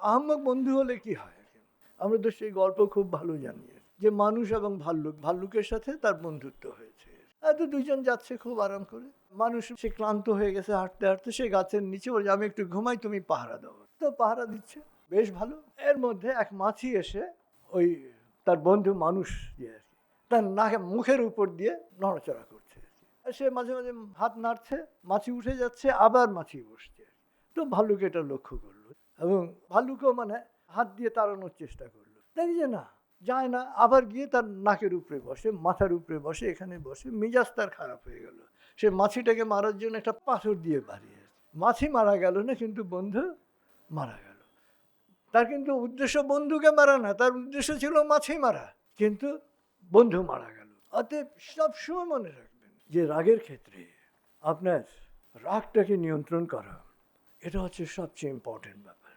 আহম্মক বন্ধু হলে কি হয়? আমরা তো সেই গল্প খুব ভালো জানি। যে মানুষ এবং ভাল্লুক, ভাল্লুকের সাথে তার বন্ধুত্ব হয়েছে। এত দুইজন যাচ্ছে খুব আরাম করে। মানুষ সে ক্লান্ত হয়ে গেছে হাঁটতে হাঁটতে, সে গাছের নিচে বলে আমি একটু ঘুমাই, তুমি পাহারা দাও। তো পাহারা দিচ্ছে। বেশ ভালো। এর মধ্যে এক মাছি এসে ওই তার বন্ধু মানুষ যে আর কি, তার নাকে, মুখের উপর দিয়ে নড়াচড়া করছে আর সে মাঝে মাঝে হাত নাড়ছে, মাছি উঠে যাচ্ছে, আবার মাছি বসছে। তো ভাল্লুক এটা লক্ষ্য করল। এবং ভাল্লুকও মানে হাত দিয়ে তাড়ানোর চেষ্টা করল। দেখি যে না, যায় না, আবার গিয়ে তার নাকের উপরে বসে, মাথার উপরে বসে, এখানে বসে, মেজাজ তার খারাপ হয়ে গেল। সে মাছিটাকে মারার জন্য একটা পাথর দিয়ে বাড়িয়ে মাছি মারা গেল না, কিন্তু বন্ধু মারা গেল। তার কিন্তু উদ্দেশ্য বন্ধুকে মারা না, তার উদ্দেশ্য ছিল মাছি মারা, কিন্তু বন্ধু মারা গেল। অতএব সবসময় মনে রাখবেন যে রাগের ক্ষেত্রে আপনার রাগটাকে নিয়ন্ত্রণ করা, এটা হচ্ছে সবচেয়ে ইম্পর্টেন্ট ব্যাপার।